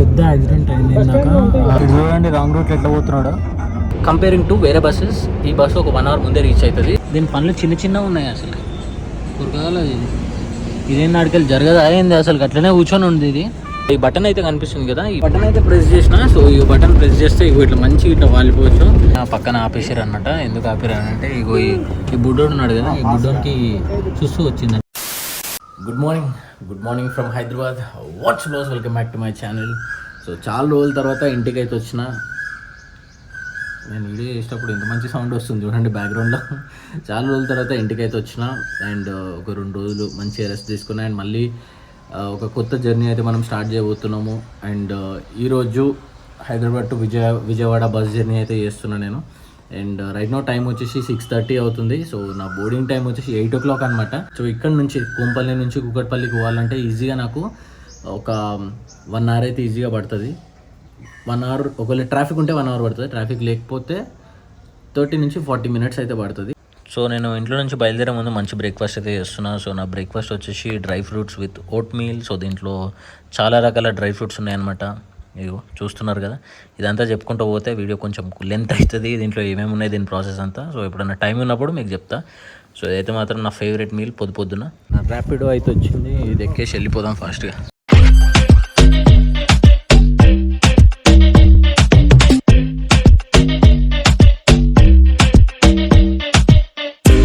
పెద్ద యాక్సిడెంట్ అయింది ఇందాక. చూడండి రాంగ్ రూట్ ఎట్లా పోతున్నాడు. కంపేరింగ్ టు వేరే బస్సెస్ ఈ బస్సు ఒక వన్ అవర్ ముందే రీచ్ అవుతుంది. దీని పనులు చిన్న చిన్న ఉన్నాయి అసలు. కురకాల ఇది ఇదేం నాటికెళ్ళి జరగదు? అయింది అసలు? అట్లనే కూర్చొని ఉంది ఇది. ఈ బటన్ అయితే కనిపిస్తుంది కదా ఈ బటన్ అయితే ప్రెస్ చేసిన సో ఈ బటన్ ప్రెస్ చేస్తే ఇగో ఇట్లా మంచి ఇట్లా వాలిపోవచ్చు. ఆ పక్కన ఆపేసారు అనమాట ఎందుకు ఆపారు అంటే ఇగో ఈ ఈ బుడ్డోడు ఉన్నాడు కదా ఈ బుడ్డోడికి చూస్తూ వచ్చింది. Good morning good morning from Hyderabad watts lows welcome back to my channel so చాలా రోజుల తర్వాత ఇంటికి అయితే వచ్చిన. నేను వీడియో చేసేటప్పుడు ఎంత మంచి సౌండ్ వస్తుంది చూడండి బ్యాక్గ్రౌండ్లో చాలా రోజుల తర్వాత ఇంటికి అయితే వచ్చిన అండ్ uh, ఒక రెండు రోజులు మంచి రెస్ట్ తీసుకున్నా. అండ్ మళ్ళీ uh, ఒక కొత్త జర్నీ అయితే మనం స్టార్ట్ చేయబోతున్నాము. అండ్ uh, ఈరోజు Hyderabad to Vijaya Vijayawada bus journey అయితే చేస్తున్నా నేను. అండ్ రైట్ నో టైం వచ్చేసి సిక్స్ థర్టీ అవుతుంది. సో నా బోర్డింగ్ టైం వచ్చేసి ఎయిట్ ఓ క్లాక్ అనమాట సో ఇక్కడ నుంచి కోంపల్లి నుంచి కుక్కట్పల్లికి పోవాలంటే ఈజీగా నాకు ఒక వన్ అవర్ అయితే ఈజీగా పడుతుంది. వన్ అవర్ ఒకవేళ ట్రాఫిక్ ఉంటే వన్ అవర్ పడుతుంది. ట్రాఫిక్ లేకపోతే థర్టీ నుంచి ఫార్టీ మినిట్స్ అయితే పడుతుంది. సో నేను ఇంట్లో నుంచి బయలుదేరే ముందు మంచి బ్రేక్ఫాస్ట్ అయితే చేస్తున్నా. సో నా బ్రేక్ఫాస్ట్ వచ్చేసి dry fruits with oatmeal so దీంట్లో చాలా రకాల డ్రై ఫ్రూట్స్ ఉన్నాయన్నమాట. ఇగో చూస్తున్నారు కదా? ఇదంతా చెప్పుకుంటూ పోతే వీడియో కొంచెం లెంత్ అవుతుంది దీంట్లో ఏమేమి ఉన్నాయి దీని ప్రాసెస్ అంతా. సో ఎప్పుడన్నా టైం ఉన్నప్పుడు మీకు చెప్తా. సో ఇదైతే మాత్రం నా ఫేవరెట్ మీల్ పొద్దు పొద్దున. నా ర్యాపిడో అయితే వచ్చింది ఇది ఎక్కేసి వెళ్ళిపోదాం ఫాస్ట్గా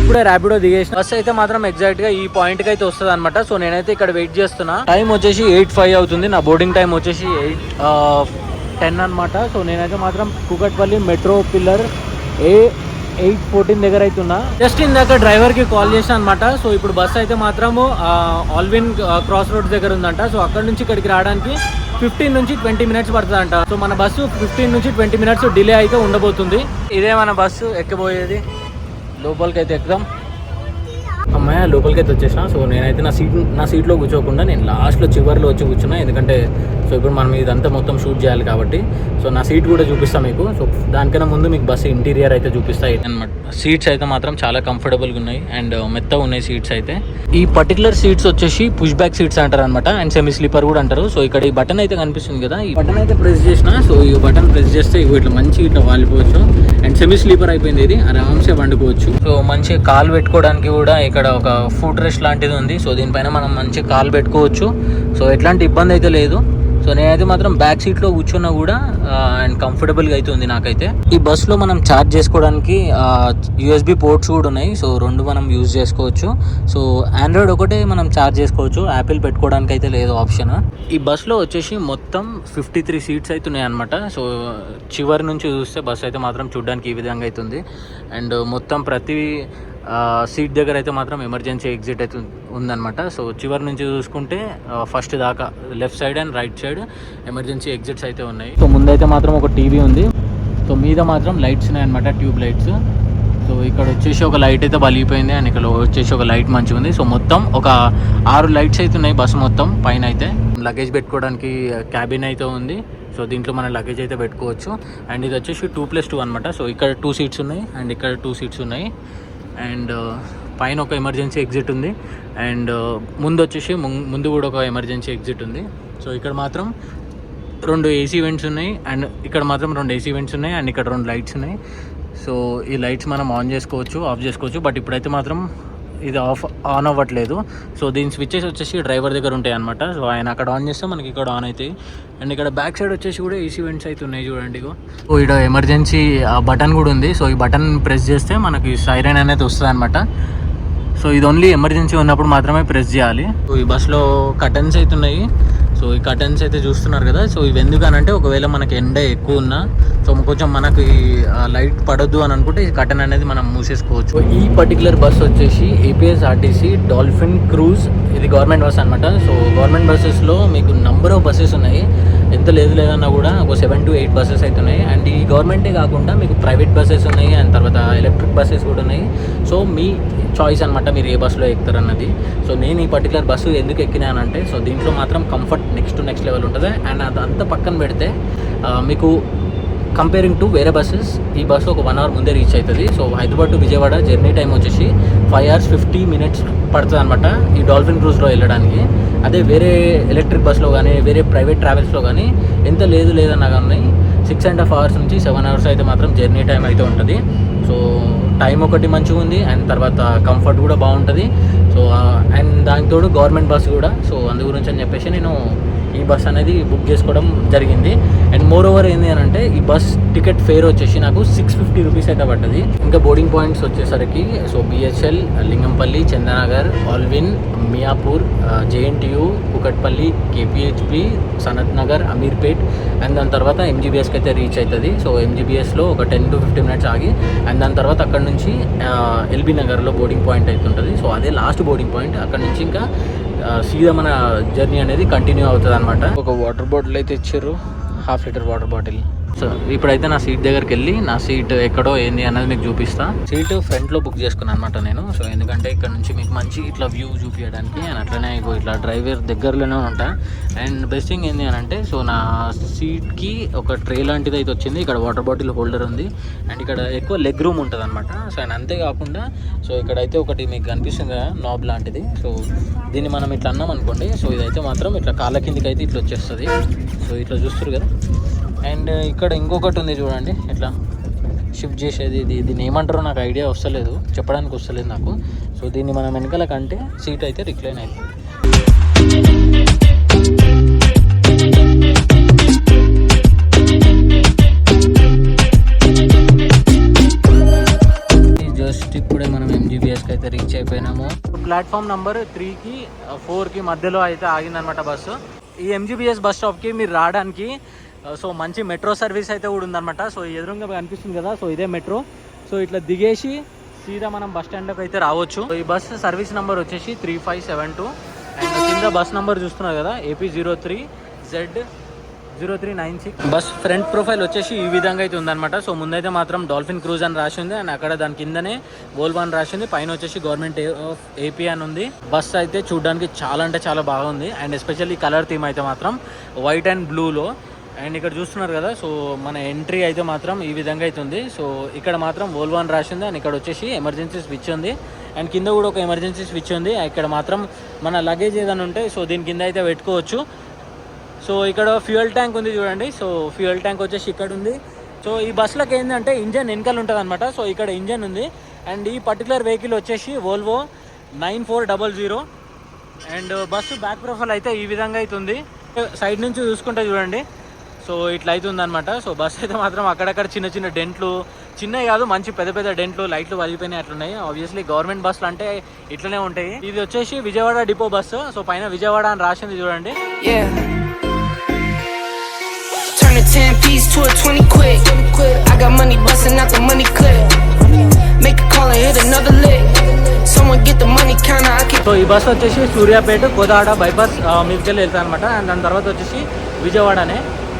ఇప్పుడే ర్యాపిడో దిగేసిన. బస్ అయితే మాత్రం ఎగ్జాక్ట్గా ఈ పాయింట్కి అయితే వస్తుంది అనమాట సో నేనైతే ఇక్కడ వెయిట్ చేస్తున్నా. టైం వచ్చేసి ఎయిట్ ఫైవ్ అవుతుంది. నా బోర్డింగ్ టైం వచ్చేసి ఎయిట్ టెన్ అనమాట సో నేనైతే మాత్రం Kukatpally metro pillar A eight fourteen దగ్గర అవుతున్నా జస్ట్ ఇందాక డ్రైవర్కి కాల్ చేసిన అనమాట సో ఇప్పుడు బస్ అయితే మాత్రము ఆల్విన్ క్రాస్ రోడ్ దగ్గర ఉందంట. సో అక్కడ నుంచి ఇక్కడికి రావడానికి ఫిఫ్టీన్ నుంచి ట్వంటీ మినిట్స్ పడుతుందంట. సో మన బస్సు ఫిఫ్టీన్ నుంచి ట్వంటీ మినిట్స్ డిలే అయితే ఉండబోతుంది. ఇదే మన బస్సు ఎక్కబోయేది? లోపలికి అయితే ఎక్కుదాం అమ్మాయి లోపలికి అయితే వచ్చేసిన. సో నేనైతే నా సీట్ నా సీట్లో కూర్చోకుండా నేను లాస్ట్లో చివరిలో వచ్చి కూర్చున్నా. ఎందుకంటే సో ఇప్పుడు మనం ఇదంతా మొత్తం షూట్ చేయాలి కాబట్టి. సో నా సీట్ కూడా చూపిస్తాను మీకు. సో దానికన్నా ముందు మీకు బస్సు ఇంటీరియర్ అయితే చూపిస్తాయి అనమాట సీట్స్ అయితే మాత్రం చాలా కంఫర్టబుల్గా ఉన్నాయి. అండ్ మెత్తగా ఉన్నాయి సీట్స్ అయితే. ఈ పర్టికులర్ సీట్స్ వచ్చేసి పుష్ బ్యాక్ సీట్స్ అంటారు అనమాట అండ్ సెమీ స్లీపర్ కూడా అంటారు. సో ఇక్కడ ఈ బటన్ అయితే కనిపిస్తుంది కదా. ఈ బటన్ అయితే ప్రెస్ చేసిన సో ఈ బటన్ ప్రెస్ చేస్తే ఇగో ఇట్లా మంచి ఇట్లా వాలిపోవచ్చు. అండ్ సెమీ స్లీపర్ అయిపోయింది ఇది. ఆరామ్సే వండుకోవచ్చు. సో మంచి కాలు పెట్టుకోవడానికి కూడా ఇక్కడ ఒక ఫుడ్ రెస్ట్ లాంటిది ఉంది. సో దీనిపైన మనం మంచి కాలు పెట్టుకోవచ్చు. సో ఎట్లాంటి ఇబ్బంది అయితే లేదు. సో నేనైతే మాత్రం బ్యాక్ సీట్లో కూర్చున్నా కూడా అండ్ కంఫర్టబుల్గా అయితే ఉంది నాకైతే. ఈ బస్సులో మనం ఛార్జ్ చేసుకోవడానికి యూఎస్బి పోర్ట్స్ కూడా ఉన్నాయి. సో రెండు మనం యూజ్ చేసుకోవచ్చు. సో ఆండ్రాయిడ్ ఒకటే మనం ఛార్జ్ చేసుకోవచ్చు. యాపిల్ పెట్టుకోవడానికి అయితే లేదు ఆప్షన్ ఈ బస్సులో వచ్చేసి మొత్తం ఫిఫ్టీ త్రీ సీట్స్ అయితే ఉన్నాయన్నమాట. సో చివరి నుంచి చూస్తే బస్సు అయితే మాత్రం చూడడానికి ఈ విధంగా అవుతుంది అండ్ మొత్తం ప్రతి సీట్ దగ్గర అయితే మాత్రం ఎమర్జెన్సీ ఎగ్జిట్ అయితే ఉందన్నమాట. సో చివరి నుంచి చూసుకుంటే ఫస్ట్ దాకా left side and right side emergency exits అయితే ఉన్నాయి. సో ముందైతే మాత్రం ఒక టీవీ ఉంది. సో మీద మాత్రం లైట్స్ ఉన్నాయన్నమాట ట్యూబ్ లైట్స్. సో ఇక్కడ వచ్చేసి ఒక లైట్ అయితే బలిగిపోయింది అండ్ ఇక్కడ వచ్చేసి ఒక లైట్ మంచిగా ఉంది. సో మొత్తం ఒక ఆరు లైట్స్ అయితే ఉన్నాయి బస్సు మొత్తం పైన అయితే. లగేజ్ పెట్టుకోవడానికి క్యాబిన్ అయితే ఉంది. సో దీంట్లో మన లగేజ్ అయితే పెట్టుకోవచ్చు. అండ్ ఇది వచ్చేసి టూ ప్లస్ టూ అనమాట సో ఇక్కడ టూ సీట్స్ ఉన్నాయి అండ్ ఇక్కడ టూ సీట్స్ ఉన్నాయి. అండ్ పైన ఒక ఎమర్జెన్సీ ఎగ్జిట్ ఉంది. అండ్ ముందు వచ్చేసి ముందు కూడా ఒక ఎమర్జెన్సీ ఎగ్జిట్ ఉంది. సో ఇక్కడ మాత్రం రెండు ఏసీ వెంట్స్ ఉన్నాయి అండ్ ఇక్కడ మాత్రం రెండు ఏసీ వెంట్స్ ఉన్నాయి అండ్ ఇక్కడ రెండు లైట్స్ ఉన్నాయి. సో ఈ లైట్స్ మనం ఆన్ చేసుకోవచ్చు ఆఫ్ చేసుకోవచ్చు బట్ ఇప్పుడైతే మాత్రం ఇది ఆఫ్ ఆన్ అవ్వట్లేదు. సో దీని స్విచ్చెస్ వచ్చేసి డ్రైవర్ దగ్గర ఉంటాయి అనమాట సో ఆయన అక్కడ ఆన్ చేస్తే మనకి ఇక్కడ ఆన్ అవుతాయి. అండ్ ఇక్కడ బ్యాక్ సైడ్ వచ్చేసి కూడా ఏసీ వెంట్స్ అయితే ఉన్నాయి చూడండి సో ఇక్కడ ఎమర్జెన్సీ బటన్ కూడా ఉంది. సో ఈ బటన్ ప్రెస్ చేస్తే మనకి సైరన్ అనేది వస్తుంది అనమాట సో ఇది ఓన్లీ ఎమర్జెన్సీ ఉన్నప్పుడు మాత్రమే ప్రెస్ చేయాలి. సో ఈ బస్సులో కటన్స్ అయితే ఉన్నాయి. సో ఈ కటన్స్ అయితే చూస్తున్నారు కదా. సో ఇవి ఎందుకనంటే ఒకవేళ మనకి ఎండ ఎక్కువ ఉన్నా సో కొంచెం మనకి లైట్ పడొద్దు అని అనుకుంటే ఈ కటన్ అనేది మనం మూసేసుకోవచ్చు. ఈ పర్టికులర్ బస్ వచ్చేసి ఏపీఎస్ఆర్టీసీ డాల్ఫిన్ క్రూజ్. ఇది గవర్నమెంట్ బస్ అనమాట సో గవర్నమెంట్ బస్సెస్లో మీకు నంబర్ ఆఫ్ బస్సెస్ ఉన్నాయి. ఎంత లేదు లేదన్నా కూడా ఒక సెవెన్ టు ఎయిట్ బస్సెస్ అయితే ఉన్నాయి. అండ్ ఈ గవర్నమెంటే కాకుండా మీకు ప్రైవేట్ బస్సెస్ ఉన్నాయి. అండ్ తర్వాత ఎలక్ట్రిక్ బస్సెస్ కూడా ఉన్నాయి. సో మీ చాయిస్ అనమాట మీరు ఏ బస్సులో ఎక్కుతారన్నది. సో నేను ఈ పర్టికులర్ బస్సు ఎందుకు ఎక్కినానంటే సో దీంట్లో మాత్రం కంఫర్ట్ నెక్స్ట్ నెక్స్ట్ లెవెల్ ఉంటుంది. అండ్ అదంతా పక్కన పెడితే మీకు కంపేరింగ్ టు వేరే బస్సెస్ ఈ బస్సు ఒక వన్ అవర్ ముందే రీచ్ అవుతుంది so Hyderabad to Vijayawada journey time వచ్చేసి ఫైవ్ అవర్స్ ఫిఫ్టీ మినిట్స్ పడుతుంది అనమాట ఈ డాల్ఫిన్ క్రూజ్లో వెళ్ళడానికి. అదే వేరే ఎలక్ట్రిక్ బస్లో కానీ వేరే ప్రైవేట్ ట్రావెల్స్లో కానీ ఎంత లేదు లేదన్నా కానీ సిక్స్ అండ్ హాఫ్ అవర్స్ నుంచి సెవెన్ అవర్స్ అయితే మాత్రం జర్నీ టైం అయితే ఉంటుంది. సో టైం ఒకటి మంచిగా ఉంది అండ్ తర్వాత కంఫర్ట్ కూడా బాగుంటుంది. సో అండ్ దానికి తోడు గవర్నమెంట్ బస్ కూడా. సో అందు గురించి అని చెప్పేసి నేను ఈ బస్ అనేది బుక్ చేసుకోవడం జరిగింది. అండ్ మోర్ ఓవర్ ఏంది అని అంటే ఈ బస్ టికెట్ ఫేర్ వచ్చేసి నాకు సిక్స్ ఫిఫ్టీ రూపీస్ అయితే పడ్డది. ఇంకా బోర్డింగ్ పాయింట్స్ వచ్చేసరికి so BHEL Lingampally Chandanagar Allwyn Miyapur JNTU Kukatpally KPHB Sanath Nagar Ameerpet and దాని తర్వాత ఎంజీబీఎస్కి అయితే రీచ్ అవుతుంది. సో ఎంజీబీఎస్లో ఒక టెన్ టు ఫిఫ్టీన్ మినిట్స్ ఆగి అండ్ దాని తర్వాత అక్కడ నుంచి ఎల్బీ నగర్లో బోర్డింగ్ పాయింట్ అయితే ఉంటుంది. సో అదే లాస్ట్ బోర్డింగ్ పాయింట్ అక్కడ నుంచి ఇంకా సీదా మన జర్నీ అనేది కంటిన్యూ అవుతుంది అనమాట ఒక వాటర్ బాటిల్ అయితే ఇచ్చారు. Half litre water bottle. So ఇప్పుడైతే నా సీట్ దగ్గరికి వెళ్ళి నా సీట్ ఎక్కడో ఏంది అనేది మీకు చూపిస్తా. సీట్ ఫ్రంట్లో బుక్ చేసుకున్నాను అనమాట నేను. సో ఎందుకంటే ఇక్కడ నుంచి మీకు మంచి ఇట్లా వ్యూ చూపించడానికి అండ్ అట్లనే ఇట్లా డ్రైవర్ దగ్గరలోనే ఉంటా. అండ్ బెస్ట్ థింగ్ ఏంది అని అంటే సో నా సీట్కి ఒక ట్రే లాంటిది అయితే వచ్చింది. ఇక్కడ వాటర్ బాటిల్ హోల్డర్ ఉంది. అండ్ ఇక్కడ ఎక్కువ లెగ్ రూమ్ ఉంటుంది అనమాట సో అండ్ అంతేకాకుండా సో ఇక్కడైతే ఒకటి మీకు కనిపిస్తుంది కదా నాబ్ లాంటిది. సో దీన్ని మనం ఇట్లా అన్నాం అనుకోండి. సో ఇదైతే మాత్రం ఇట్లా కాళ్ళ కిందికి అయితే ఇట్లా వచ్చేస్తుంది. సో ఇట్లా చూస్తారు కదా. అండ్ ఇక్కడ ఇంకొకటి ఉంది చూడండి ఇట్లా షిఫ్ట్ చేసేది ఇది. దీన్ని ఏమంటారో నాకు ఐడియా వస్తలేదు చెప్పడానికి వస్తలేదు నాకు. సో దీన్ని మనం వెనకాల కంటే సీట్ అయితే రిక్లైన్ అవుతుంది జస్ట్ ఇప్పుడే మనం ఎంజీబీఎస్కి అయితే రీచ్ అయిపోయినాము. ప్లాట్ఫామ్ నెంబర్ త్రీకి ఫోర్కి మధ్యలో అయితే ఆగిందనమాట బస్సు. ఈ ఎంజీబీఎస్ బస్ స్టాప్కి మీరు రావడానికి Uh, సో మంచి మెట్రో సర్వీస్ అయితే కూడా ఉందన్నమాట. సో ఎదురుగా కనిపిస్తుంది కదా సో ఇదే మెట్రో సో ఇట్లా దిగేసి సీదా మనం బస్ స్టాండ్కి అయితే రావచ్చు. ఈ బస్ సర్వీస్ నెంబర్ వచ్చేసి three five seven two and కింద బస్ నెంబర్ చూస్తున్నారు కదా AP zero three Z zero three nine six bus front profile వచ్చేసి ఈ విధంగా అయితే ఉందన్నమాట. సో ముందైతే మాత్రం డాల్ఫిన్ క్రూజ్ అని రాసి ఉంది. అండ్ అక్కడ దాని కిందనే వోల్వా అని రాసి ఉంది. పైన వచ్చేసి గవర్నమెంట్ ఆఫ్ ఏపీ అని ఉంది. బస్ అయితే చూడడానికి చాలా అంటే చాలా బాగుంది. అండ్ ఎస్పెషల్లీ కలర్ థీమ్ అయితే మాత్రం వైట్ అండ్ బ్లూలో అండ్ ఇక్కడ చూస్తున్నారు కదా సో మన ఎంట్రీ అయితే మాత్రం ఈ విధంగా అయితే ఉంది. సో ఇక్కడ మాత్రం వోల్వా అని అండ్ ఇక్కడ వచ్చేసి ఎమర్జెన్సీ స్విచ్ ఉంది. అండ్ కింద కూడా ఒక ఎమర్జెన్సీ స్విచ్ ఉంది. ఇక్కడ మాత్రం మన లగేజ్ ఏదైనా ఉంటే సో దీని కింద అయితే పెట్టుకోవచ్చు. సో ఇక్కడ ఫ్యూయల్ ట్యాంక్ ఉంది చూడండి. సో ఫ్యూయల్ ట్యాంక్ వచ్చేసి ఇక్కడ ఉంది. సో ఈ బస్సులకు ఏంటంటే ఇంజన్ వెనకాల ఉంటుంది అనమాట సో ఇక్కడ ఇంజన్ ఉంది. అండ్ ఈ పర్టికులర్ వెహికల్ వచ్చేసి Volvo nine four double zero. And bus back profile అయితే ఈ విధంగా అవుతుంది సైడ్ నుంచి చూసుకుంటే చూడండి. సో ఇట్లా అవుతుంది అనమాట సో బస్ అయితే మాత్రం అక్కడక్కడ చిన్న చిన్న డెంట్లు చిన్నవి కాదు మంచి పెద్ద పెద్ద డెంట్లు లైట్లు వదిలిపోయినాయి అట్లున్నాయి ఆబ్వియస్లీ గవర్నమెంట్ బస్సులు అంటే ఇట్లనే ఉంటాయి ఇది వచ్చేసి విజయవాడ డిపో బస్సు సో పైన విజయవాడ అని రాసింది చూడండి Yeah. Turn a 10 piece to a 20 quick. I got money busting out the money clip. Make a call and hit another lick. Someone get the money counter, I keep so ఈ bus వచ్చేసి Suryapet Kodad bypass మీదకెళ్ళి వెళ్తాను అనమాట and దాని తర్వాత వచ్చేసి విజయవాడనే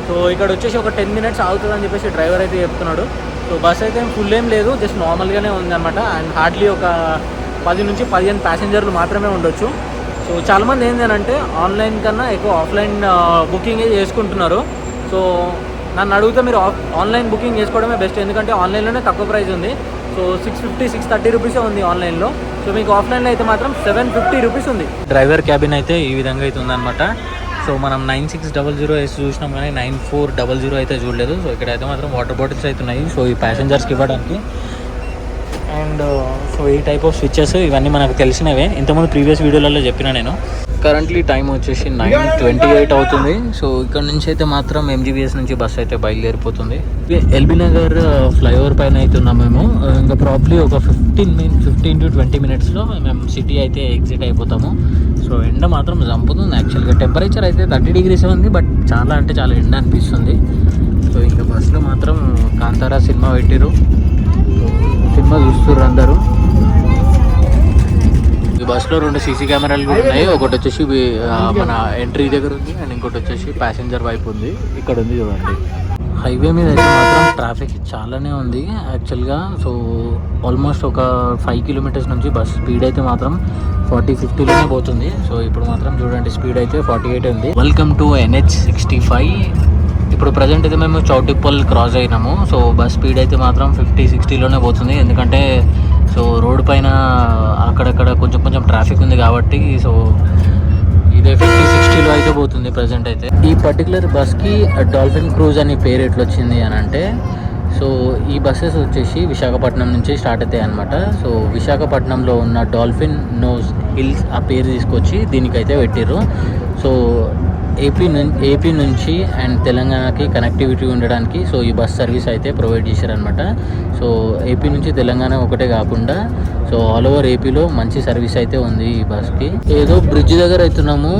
so ఇక్కడ వచ్చేసి ఒక టెన్ మినిట్స్ అవుతుంది అని చెప్పేసి డ్రైవర్ అయితే చెప్తున్నాడు. సో బస్ అయితే ఫుల్ ఏం లేదు జస్ట్ నార్మల్గానే ఉందన్నమాట. అండ్ హార్డ్లీ ఒక పది నుంచి పదిహేను ప్యాసింజర్లు మాత్రమే ఉండొచ్చు. సో చాలామంది ఏంటంటే ఆన్లైన్ కన్నా ఎక్కువ ఆఫ్లైన్ బుకింగ్ చేసుకుంటున్నారు. సో నన్ను అడిగితే మీరు ఆఫ్ ఆన్లైన్ బుకింగ్ చేసుకోవడమే బెస్ట్ ఎందుకంటే ఆన్లైన్లోనే తక్కువ ప్రైస్ ఉంది. So six fifty six thirty రూపీసే ఉంది ఆన్లైన్లో సో మీకు ఆఫ్లైన్లో అయితే మాత్రం సెవెన్ ఫిఫ్టీ రూపీస్ ఉంది. డ్రైవర్ క్యాబిన్ అయితే ఈ విధంగా అయితే ఉందన్నమాట. సో మనం నైన్ సిక్స్ డబల్ జీరో వేసి చూసినాం కానీ నైన్ ఫోర్ డబల్ జీరో అయితే చూడలేదు. సో ఇక్కడ అయితే మాత్రం వాటర్ బాటిల్స్ అయితే ఉన్నాయి. సో ఈ ప్యాసింజర్స్కి ఇవ్వడానికి అండ్ సో ఈ టైప్ ఆఫ్ స్విచ్చెస్ ఇవన్నీ మనకు తెలిసినవే. ఇంతకుముందు ప్రీవియస్ వీడియోలలో చెప్పిన నేను. కరెంట్లీ టైం వచ్చేసి నైన్ ట్వంటీ ఎయిట్ అవుతుంది. సో ఇక్కడ నుంచి అయితే మాత్రం ఎంజీబీఎస్ నుంచి బస్ అయితే బయలుదేరిపోతుంది. ఎల్బీ నగర్ uh, ఫ్లైఓవర్ పైన అయితే ఉన్నాం మేము. Uh, ఇంకా ప్రాబ్లీ ఒక fifteen minute fifteen to twenty మినిట్స్లో మేము సిటీ అయితే ఎగ్జిట్ అయిపోతాము. సో ఎండ మాత్రం చంపుతుంది. యాక్చువల్గా టెంపరేచర్ అయితే థర్టీ డిగ్రీస్ ఉంది బట్ చాలా అంటే చాలా ఎండ అనిపిస్తుంది. సో ఇంకా బస్సులో మాత్రం కాంతారా సినిమా పెట్టిరు సినిమా చూస్తున్నారు అందరూ. ఈ బస్సులో రెండు సీసీ కెమెరాలు కూడా ఉన్నాయి. ఒకటి వచ్చేసి మన ఎంట్రీ దగ్గర ఉంది అండ్ ఇంకోటి వచ్చేసి ప్యాసింజర్ వైపు ఉంది. ఇక్కడ ఉంది చూడండి. హైవే మీద అయితే మాత్రం ట్రాఫిక్ చాలానే ఉంది. యాక్చువల్గా సో ఆల్మోస్ట్ ఒక ఫైవ్ కిలోమీటర్స్ నుంచి బస్ స్పీడ్ అయితే మాత్రం ఫార్టీ ఫిఫ్టీలోనే పోతుంది. సో ఇప్పుడు మాత్రం చూడండి స్పీడ్ అయితే ఫార్టీ ఎయిట్ ఉంది. Welcome to NH sixty five ఇప్పుడు ప్రజెంట్ అయితే మేము చౌటిప్పల్ క్రాస్ అయినాము. సో బస్ స్పీడ్ అయితే మాత్రం ఫిఫ్టీ సిక్స్టీలోనే పోతుంది. ఎందుకంటే సో రోడ్ పైన అక్కడక్కడ కొంచెం కొంచెం ట్రాఫిక్ ఉంది కాబట్టి సో ఇదే ఫిఫ్టీ సిక్స్టీలో అయితే పోతుంది ప్రజెంట్ అయితే. ఈ పర్టికులర్ బస్కి డాల్ఫిన్ క్రూజ్ అని పేరు ఎట్లా వచ్చింది అని అంటే సో ఈ బస్సెస్ వచ్చేసి విశాఖపట్నం నుంచి స్టార్ట్ అవుతాయి అనమాట సో విశాఖపట్నంలో ఉన్న డాల్ఫిన్ నోస్ హిల్స్ ఆ పేరు తీసుకొచ్చి దీనికైతే పెట్టిర్రు. సో ఏపీ నుంచి ఏపీ నుంచి అండ్ తెలంగాణకి కనెక్టివిటీ ఉండడానికి సో ఈ బస్ సర్వీస్ అయితే ప్రొవైడ్ చేశారనమాట సో ఏపీ నుంచి తెలంగాణ ఒకటే కాకుండా సో ఆల్ ఓవర్ ఏపీలో మంచి సర్వీస్ అయితే ఉంది ఈ బస్కి ఏదో బ్రిడ్జ్ దగ్గర అవుతున్నాము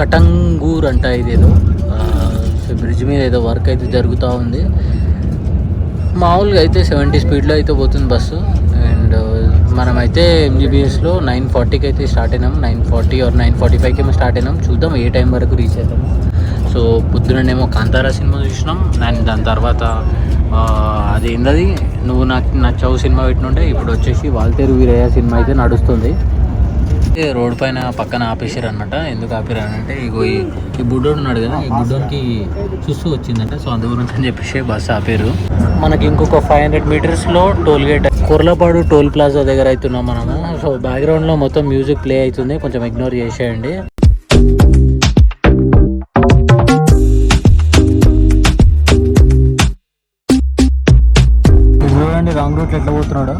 కటంగూర్ అంట ఇదేదో. సో బ్రిడ్జ్ మీద ఏదో వర్క్ అయితే జరుగుతూ ఉంది. మామూలుగా అయితే సెవెంటీ స్పీడ్లో అయితే పోతుంది బస్సు అండ్ uh, మనమైతే ఎంజీబీఎస్లో నైన్ ఫార్టీకి అయితే స్టార్ట్ అయినాం. Nine forty or nine forty ఫైవ్కి ఏమో స్టార్ట్ అయినాం. చూద్దాం ఏ టైం వరకు రీచ్ అవుతాము. సో పొద్దుననేమో కాంతారా సినిమా చూసినాం. అండ్ దాని తర్వాత ఆ, అది ఏందది? నువ్వు నాకు నచ్చావు సినిమా పెట్టినుంటే ఇప్పుడు వచ్చేసి వాల్తేరు వీరయ్య సినిమా అయితే నడుస్తుంది. రోడ్ పైన పక్కన ఆపేసారు అనమాట ఎందుకు ఆపారు అంటే ఇగో ఈ బుడ్డోడు ఉన్నాడు కదా ఈ బుడ్డోడికి చూస్తూ వచ్చిందంట. సో అందు గురించి అని చెప్పేసి బస్సు ఆపారు. మనకి ఇంకొక five hundred మీటర్స్లో toll gate Kurlapadu toll plaza దగ్గర అవుతున్నాం మనము సో బ్యాక్గ్రౌండ్లో మొత్తం మ్యూజిక్ ప్లే అవుతుంది. కొంచెం ఇగ్నోర్ చేసేయండి. చూడండి రాంగ్ రూట్ ఎట్లా పోతున్నాడు.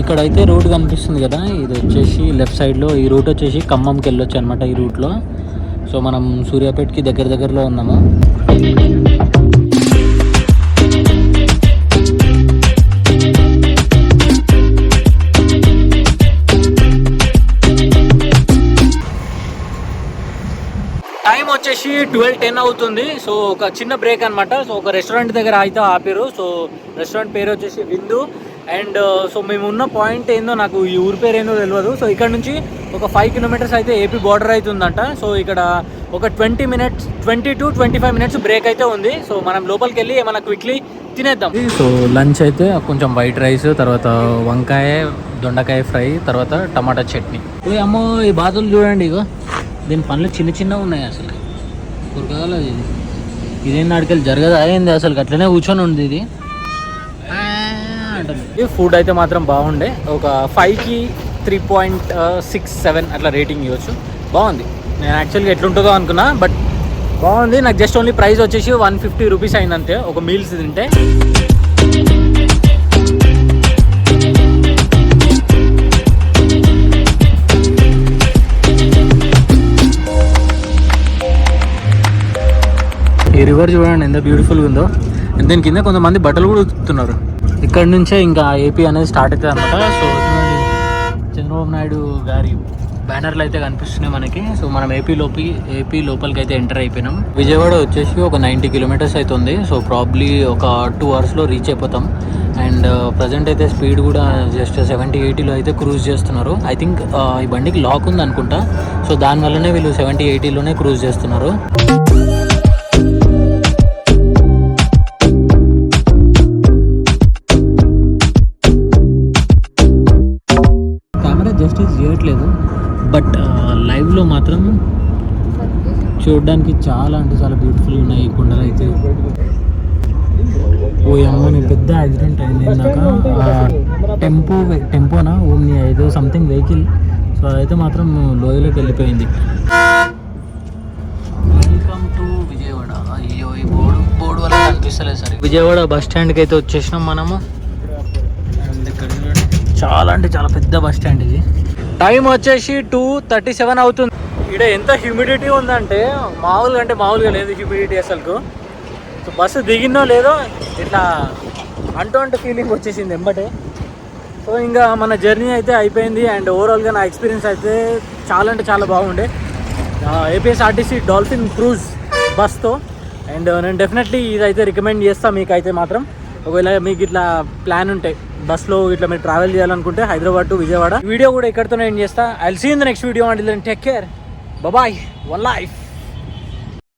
ఇక్కడ అయితే రూట్ కనిపిస్తుంది కదా. ఇది వచ్చేసి లెఫ్ట్ సైడ్లో ఈ రూట్ వచ్చేసి ఖమ్మంకి వెళ్ళొచ్చు అనమాట ఈ రూట్లో సో మనం సూర్యాపేటకి దగ్గర దగ్గరలో ఉన్నాము. వచ్చేసి ట్వెల్వ్ టెన్ అవుతుంది. సో ఒక చిన్న బ్రేక్ అన్నమాట. సో ఒక రెస్టారెంట్ దగ్గర అయితే ఆపారు. సో రెస్టారెంట్ పేరు వచ్చేసి విందు. అండ్ సో మేము ఉన్న పాయింట్ ఏందో నాకు ఈ ఊరి పేరు ఏందో తెలియదు సో ఇక్కడ నుంచి ఒక ఫైవ్ కిలోమీటర్స్ అయితే ఏపీ బార్డర్ అవుతుందంట సో ఇక్కడ ఒక twenty minutes twenty to twenty five minutes break అయితే ఉంది. సో మనం లోపలికి వెళ్ళి ఏమైనా క్విక్లీ తినేద్దాం. సో లంచ్ అయితే కొంచెం వైట్ రైస్ తర్వాత వంకాయ దొండకాయ ఫ్రై తర్వాత టమాటా చట్నీ. అమ్మో ఈ బాతులు చూడండి ఇగో. దీని పనులు చిన్న చిన్నగా ఉన్నాయి అసలు. కురకగలదు ఇది ఇదేం నాడికెళ్ళి జరగదు? అయింది అసలు అట్లనే కూర్చొని ఉంది ఇది. ఈ ఫుడ్ అయితే మాత్రం బాగుండే. ఒక ఫైవ్కి త్రీ పాయింట్ సిక్స్ సెవెన్ అట్లా రేటింగ్ ఇవ్వచ్చు. బాగుంది. నేను యాక్చువల్గా ఎట్లుంటుందో అనుకున్నా బట్ బాగుంది. నాకు జస్ట్ ఓన్లీ ప్రైస్ వచ్చేసి వన్ ఫిఫ్టీ రూపీస్ అయిందంతే. ఒక మీల్స్ తింటే. రివర్ చూడండి ఎంత బ్యూటిఫుల్గా ఉందో. దీని కింద కొంతమంది బట్టలు కూడా ఉతుకుతున్నారు. ఇక్కడ నుంచే ఇంకా ఏపీ అనేది స్టార్ట్ అవుతుంది అనమాట సో చంద్రబాబు నాయుడు గారి బ్యానర్లు అయితే కనిపిస్తున్నాయి మనకి. సో మనం ఏపీ లోపి ఏపీ లోపలికి అయితే ఎంటర్ అయిపోయినాం. విజయవాడ వచ్చేసి ఒక నైంటీ కిలోమీటర్స్ uh, అయితే ఉంది సో ప్రాబ్లీ ఒక టూ అవర్స్లో రీచ్ అయిపోతాం. అండ్ ప్రజెంట్ అయితే స్పీడ్ కూడా జస్ట్ సెవెంటీ ఎయిటీలో అయితే క్రూజ్ చేస్తున్నారు. ఐ థింక్ uh, ఈ బండికి లాక్ ఉంది అనుకుంటా సో దానివల్లనే వీళ్ళు సెవెంటీ ఎయిటీలోనే క్రూజ్ చేస్తున్నారు. జస్టిస్ బట్ లైవ్లో మాత్రం చూడడానికి చాలా అంటే చాలా బ్యూటిఫుల్ ఉన్నాయి. ఈ కొండలు అయితే ఓ అమ్మని పెద్ద యాక్సిడెంట్ అయింది ఇందాక. టెంపో టెంపోనా ఓమ్ని ఏదో సంథింగ్ వెహికల్ సో అదైతే మాత్రం లోయలోకి వెళ్ళిపోయింది. Welcome to Vijayawada. అయ్యో ఈ బోర్డు బోర్డు వల్ల కనిపిస్తలేదు సరే విజయవాడ బస్ స్టాండ్కి అయితే వచ్చేసినాం మనము. చాలా అంటే చాలా పెద్ద బస్ స్టాండ్ ఇది. టైం వచ్చేసి టూ థర్టీ సెవెన్ అవుతుంది. ఇక్కడ ఎంత హ్యూమిడిటీ ఉందంటే మామూలుగా అంటే మామూలుగా లేదు హ్యూమిడిటీ అసలుకు. సో బస్సు దిగిందో లేదో ఇట్లా అంటూ అంటే ఫీలింగ్ వచ్చేసింది ఎంబటే. సో ఇంకా మన జర్నీ అయితే అయిపోయింది అండ్ ఓవరాల్గా నా ఎక్స్పీరియన్స్ అయితే చాలా అంటే చాలా బాగుండే. ఏపీఎస్ఆర్టీసీ డాల్ఫిన్ క్రూజ్ బస్తో అండ్ నేను డెఫినెట్లీ ఇదైతే రికమెండ్ చేస్తాను మీకు అయితే మాత్రం. ఒకవేళ మీకు ఇట్లా ప్లాన్ ఉంటాయి బస్లో ఇట్లా మీరు ట్రావెల్ చేయాలనుకుంటే హైదరాబాద్ టు విజయవాడ. వీడియో కూడా ఇక్కడితో నేను చేస్తా. I see in the next video అంటే take care bye one life